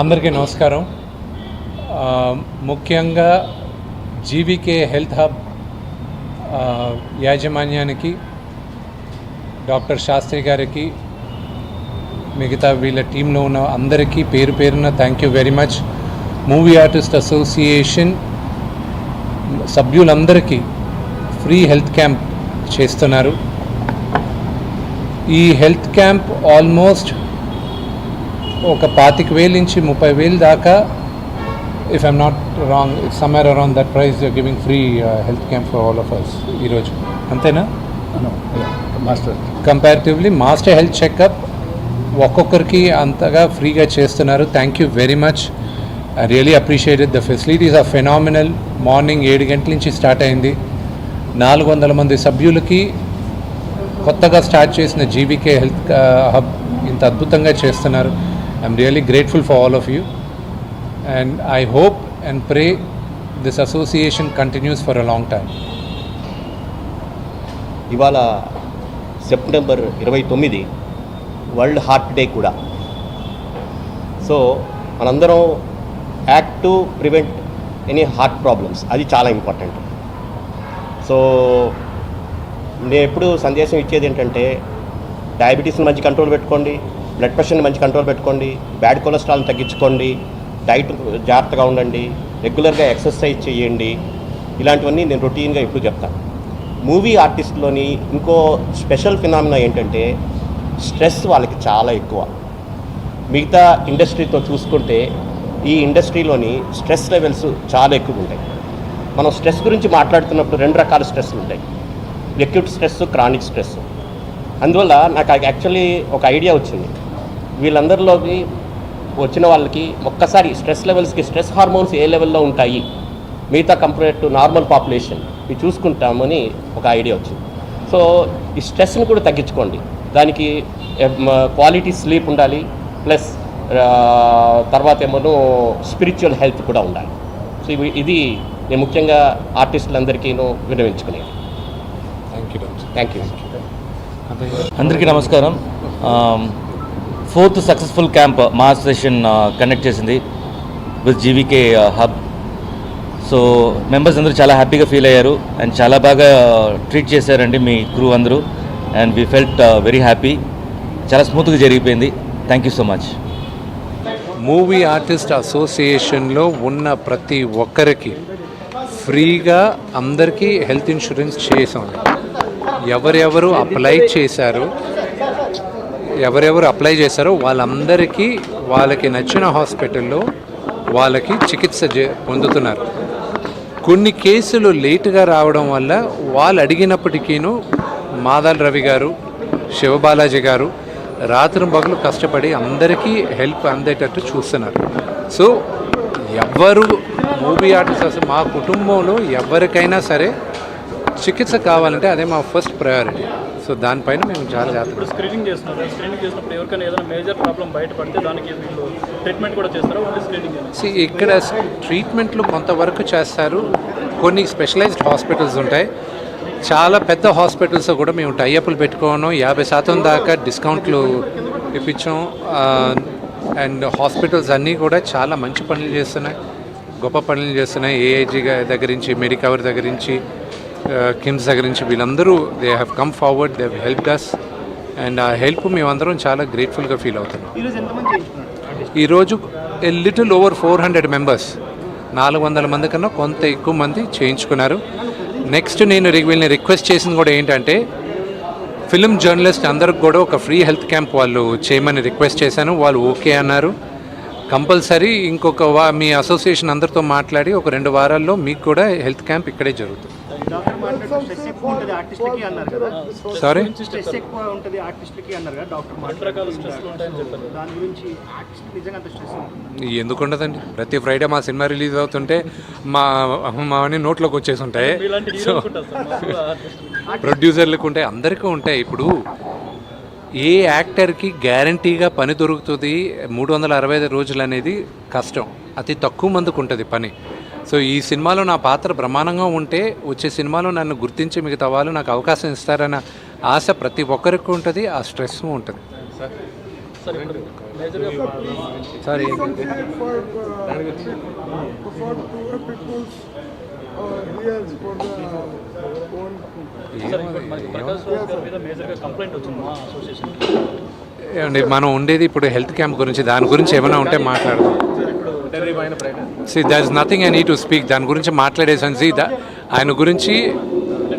అందరికీ నమస్కారం. ముఖ్యంగా జీవికే హెల్త్ హబ్ యాజమాన్యానికి డాక్టర్ శాస్త్రి గారికి మిగతా వీళ్ళ టీంలో ఉన్న అందరికీ పేరు పేరున thank you very much movie artist association సభ్యులందరికీ ఫ్రీ హెల్త్ క్యాంప్ చేస్తున్నారు. ఈ హెల్త్ క్యాంప్ ఆల్మోస్ట్ ఒక పాతిక వేలు నుంచి ముప్పై వేలు దాకా if I'm not wrong somewhere around that price giving free health camp for all of us ఈరోజు అంతేనా? Master comparatively master health checkup ఒక్కొక్కరికి అంతగా ఫ్రీగా చేస్తున్నారు. Thank you very much I really appreciated the facilities are phenomenal morning ఏడు గంటల నుంచి start అయింది. నాలుగు వందల మంది సభ్యులకి కొత్తగా స్టార్ట్ చేసిన జీవికే హెల్త్ హబ్ ఇంత అద్భుతంగా చేస్తున్నారు. I'm really grateful for all of you and I hope and pray this association continues for a long time ఇవాళ సెప్టెంబర్ ఇరవై తొమ్మిది వరల్డ్ హార్ట్ డే కూడా. సో మనందరం act to prevent any heart problems. అది చాలా ఇంపార్టెంట్. సో నేను ఎప్పుడు సందేశం ఇచ్చేది ఏంటంటే డయాబెటీస్ని మంచి కంట్రోల్ పెట్టుకోండి. బ్లడ్ ప్రెషర్ని మంచి కంట్రోల్ పెట్టుకోండి బ్యాడ్ కొలెస్ట్రాల్ని తగ్గించుకోండి డైట్ జాగ్రత్తగా ఉండండి రెగ్యులర్గా ఎక్సర్సైజ్ చేయండి. ఇలాంటివన్నీ నేను రొటీన్గా ఎప్పుడు చెప్తాను. మూవీ ఆర్టిస్ట్లోని ఇంకో స్పెషల్ ఫినామినా ఏంటంటే స్ట్రెస్ వాళ్ళకి చాలా ఎక్కువ. మిగతా ఇండస్ట్రీతో చూసుకుంటే ఈ ఇండస్ట్రీలోని స్ట్రెస్ లెవెల్స్ చాలా ఎక్కువ ఉంటాయి మనం స్ట్రెస్ గురించి మాట్లాడుతున్నప్పుడు రెండు రకాల స్ట్రెస్ ఉంటాయి. Acute stress chronic stress. అందువల్ల నాకు యాక్చువల్లీ ఒక ఐడియా వచ్చింది. వీళ్ళందరిలోకి వచ్చిన వాళ్ళకి ఒక్కసారి స్ట్రెస్ లెవెల్స్కి స్ట్రెస్ హార్మోన్స్ ఏ లెవెల్లో ఉంటాయి? మిగతా కంపేర్ టు నార్మల్ పాపులేషన్ ఇవి చూసుకుంటామని ఒక ఐడియా వచ్చింది. సో ఈ స్ట్రెస్ని కూడా తగ్గించుకోండి. దానికి క్వాలిటీ స్లీప్ ఉండాలి ప్లస్ తర్వాత ఏమో స్పిరిచువల్ హెల్త్ కూడా ఉండాలి. సో ఇవి ఇది నేను ముఖ్యంగా ఆర్టిస్టులందరికీను విన్నవించుకునేది. థ్యాంక్ యూ థ్యాంక్ యూ అందరికీ నమస్కారం. Fourth successful camp mass session conduct చేసింది with GVK hub so members అందరూ చాలా హ్యాపీగా ఫీల్ అయ్యారు అండ్ చాలా బాగా ట్రీట్ చేశారండి మీ క్రూ అందరూ. And we felt very happy చాలా స్మూత్గా జరిగిపోయింది. Thank you so much movie artist అసోసియేషన్లో ఉన్న ప్రతి ఒక్కరికి ఫ్రీగా అందరికీ హెల్త్ ఇన్సూరెన్స్ చేసాం ఎవరెవరు అప్లై చేశారు ఎవరెవరు అప్లై చేశారో వాళ్ళందరికీ వాళ్ళకి నచ్చిన హాస్పిటల్లో వాళ్ళకి చికిత్స పొందుతున్నారు. కొన్ని కేసులు లేటుగా రావడం వల్ల వాళ్ళు అడిగినప్పటికీను మాదాల్ రవి గారు శివబాలాజీ గారు రాత్రి పగలు కష్టపడి అందరికీ హెల్ప్ అందేటట్టు చూస్తున్నారు. సో ఎవరు మూవీ ఆర్టిస్ట్ మా కుటుంబంలో ఎవరికైనా సరే చికిత్స కావాలంటే అదే మా ఫస్ట్ ప్రయారిటీ. సో దానిపైన మేము చాలా జాగ్రత్త స్క్రీనింగ్ చేస్తున్నారు. స్క్రీనింగ్ చేసినప్పుడు ఎవరికైనా ఏదైనా మేజర్ ప్రాబ్లం బయటపడితే దానికి వీళ్ళు ట్రీట్మెంట్ కూడా చేస్తారా? ఓన్లీ స్క్రీనింగ్ ఇక్కడ ట్రీట్మెంట్లు కొంతవరకు చేస్తారు. కొన్ని స్పెషలైజ్డ్ హాస్పిటల్స్ ఉంటాయి. చాలా పెద్ద హాస్పిటల్స్ కూడా మేము టైఅప్లు పెట్టుకోను. యాభై శాతం దాకా డిస్కౌంట్లు ఇప్పించాం. అండ్ హాస్పిటల్స్ అన్నీ కూడా చాలా మంచి పనులు చేస్తున్నాయి. గొప్ప పనులు చేస్తున్నాయి. ఏఐజీ దగ్గర నుంచి మెడికవర్ దగ్గర నుంచి కిమ్స్ దగ్గర నుంచి వీళ్ళందరూ they have come forward they help us and ఆ హెల్ప్ మేమందరం చాలా గ్రేట్ఫుల్గా ఫీల్ అవుతున్నాం. ఈరోజు a little over four hundred members నాలుగు వందల మంది కన్నా కొంత ఎక్కువ మంది చేయించుకున్నారు. నెక్స్ట్ నేను వీళ్ళని రిక్వెస్ట్ చేసింది కూడా ఏంటంటే ఫిలిం జర్నలిస్ట్ అందరికి కూడా ఒక ఫ్రీ హెల్త్ క్యాంప్ వాళ్ళు చేయమని రిక్వెస్ట్ చేశాను. వాళ్ళు ఓకే అన్నారు. కంపల్సరీ ఇంకొక వా మీ అసోసియేషన్ అందరితో మాట్లాడి ఒక రెండు వారాల్లో మీకు కూడా హెల్త్ క్యాంప్ ఇక్కడే జరుగుతుంది. డాక్టర్ మాట్లాడుతూ స్ట్రెస్ ఎక్కువ ఉంటుంది ఆర్టిస్ట్లకి అన్నారు కదా. సారీ స్ట్రెస్ ఎక్కువ ఉంటుంది ఆర్టిస్ట్లకి అన్నారు కదా డాక్టర్ మాట్లాడుతూ దాని గురించి ఆర్టిస్ట్ నిజంగా అంత స్ట్రెస్ ఉంటుంది? ఎందుకు ఉండదండి ప్రతి ఫ్రైడే మా సినిమా రిలీజ్ అవుతుంటే మా మా అన్ని నోట్లోకి వచ్చేసి ఉంటాయి సో ప్రొడ్యూసర్లకు ఉంటాయి అందరికీ ఉంటాయి. ఇప్పుడు ఏ యాక్టర్కి గ్యారంటీగా పని దొరుకుతుంది? మూడు వందల అరవై ఐదు రోజులు అనేది కష్టం. అతి తక్కువ మందికి ఉంటుంది పని. సో ఈ సినిమాలో నా పాత్ర బ్రహ్మాండంగా ఉంటే వచ్చే సినిమాలో నన్ను గుర్తించి మిగతా వాళ్ళు నాకు అవకాశం ఇస్తారన్న ఆశ ప్రతి ఒక్కరికి ఉంటుంది ఆ స్ట్రెస్ ఉంటుంది. సార్. మనం ఉండేది ఇప్పుడు హెల్త్ క్యాంప్ గురించి దాని గురించి ఏమైనా ఉంటే మాట్లాడదాం. See there is nothing I need to speak దాని గురించి మాట్లాడేసాను సి ఆయన గురించి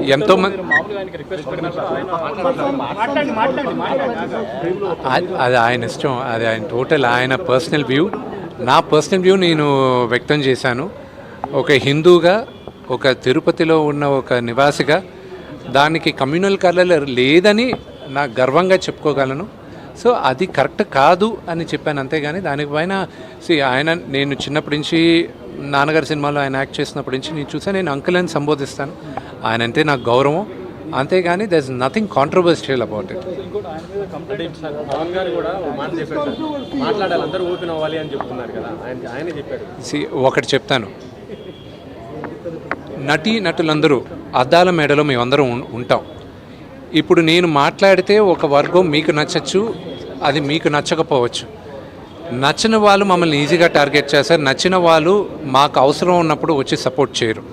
ఎంతో మంది మీరు మామూలుగా ఆయనకి రిక్వెస్ట్ పెట్టినప్పుడు ఆయన మాట్లాడండి మాట్లాడండి మాట్లాడండి. అది- అది ఆయన ఇష్టం. అది ఆయన టోటల్ ఆయన పర్సనల్ వ్యూ నా పర్సనల్ వ్యూ నేను వ్యక్తం చేశాను. ఒక హిందూగా ఒక తిరుపతిలో ఉన్న ఒక నివాసిగా దానికి కమ్యూనల్ కలర్ లేదని నా గర్వంగా చెప్పుకోగలను. సో అది కరెక్ట్ కాదు అని చెప్పాను అంతేగాని దానిపైన సి ఆయన నేను చిన్నప్పటి నుంచి నాన్నగారి సినిమాలో ఆయన యాక్ట్ చేసినప్పటి నుంచి నేను చూసాను నేను అంకుల్ అని సంబోధిస్తాను. ఆయన అంటే నాకు గౌరవం. అంతేగాని there is nothing controversial about it ఒకటి చెప్తాను. నటీ నటులందరూ అద్దాల మేడలో మేమందరం ఉంటాం. ఇప్పుడు నేను మాట్లాడితే ఒక వర్గం మీకు నచ్చచ్చు అది మీకు నచ్చకపోవచ్చు. నచ్చిన వాళ్ళు మమ్మల్ని ఈజీగా టార్గెట్ చేస్తారు. నచ్చిన వాళ్ళు మాకు అవసరం ఉన్నప్పుడు వచ్చి సపోర్ట్ చేయరు.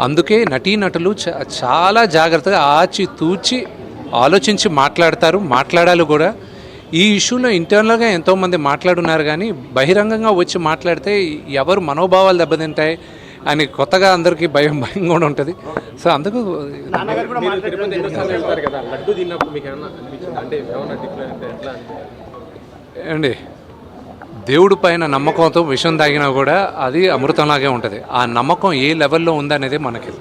అందుకే నటీనటులు చ- చాలా జాగ్రత్తగా ఆచి తూచి ఆలోచించి మాట్లాడతారు. మాట్లాడాలి కూడా. ఈ ఇష్యూలో ఇంటర్నల్గా ఎంతోమంది మాట్లాడున్నారు కానీ బహిరంగంగా వచ్చి మాట్లాడితే ఎవరు మనోభావాలు దెబ్బతింటాయి? అని కొత్తగా అందరికీ భయం భయం కూడా ఉంటుంది. సో అందుకు ఏమండి దేవుడి పైన నమ్మకంతో విషం తాగినా కూడా అది అమృతంలాగే ఉంటుంది. ఆ నమ్మకం ఏ లెవెల్లో ఉందనేది మనకి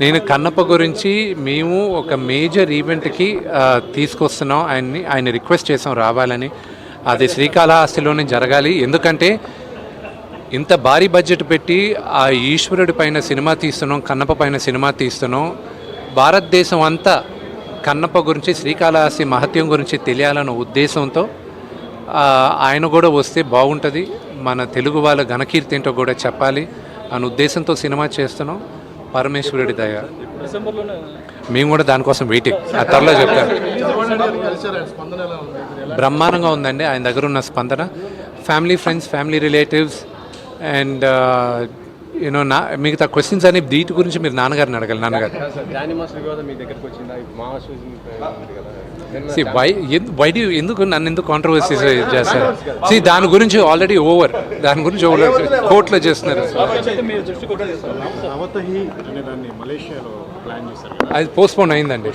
నేను కన్నప్ప గురించి మేము ఒక మేజర్ ఈవెంట్కి తీసుకొస్తున్నాం. ఆయన్ని ఆయన రిక్వెస్ట్ చేసాం రావాలని. అది శ్రీకాళహస్తిలోనే జరగాలి. ఎందుకంటే ఇంత భారీ బడ్జెట్ పెట్టి ఆ ఈశ్వరుడి పైన సినిమా తీస్తున్నాం కన్నప్ప పైన సినిమా తీస్తున్నాం. భారతదేశం అంతా కన్నప్ప గురించి శ్రీకాళహస్తి మహత్యం గురించి తెలియాలన్న ఉద్దేశంతో ఆయన కూడా వస్తే బాగుంటుంది. మన తెలుగు వాళ్ళ ఘనకీర్తి ఏంటో కూడా చెప్పాలి అనే ఉద్దేశంతో సినిమా చేస్తున్నాం. పరమేశ్వరుడి దయ. మేము కూడా దానికోసం వెయిటింగ్. ఆ త్వరలో చెప్తాను బ్రహ్మాండంగా ఉందండి. ఆయన దగ్గర ఉన్న స్పందన. Family friends family relatives and you know నా మిగతా క్వశ్చన్స్ అనే వీటి గురించి మీరు నాన్నగారిని అడగాలి నాన్నగారు. సి వై వై డు ఎందుకు నన్ను ఎందుకు కాంట్రవర్సీస్ చేస్తారు సి దాని గురించి ఆల్రెడీ ఓవర్ దాని గురించి ఓవర్ కోర్టులో చేస్తున్నారు. మలేషియాలో ప్లాన్ చేశారు అది పోస్ట్పోన్ అయిందండి.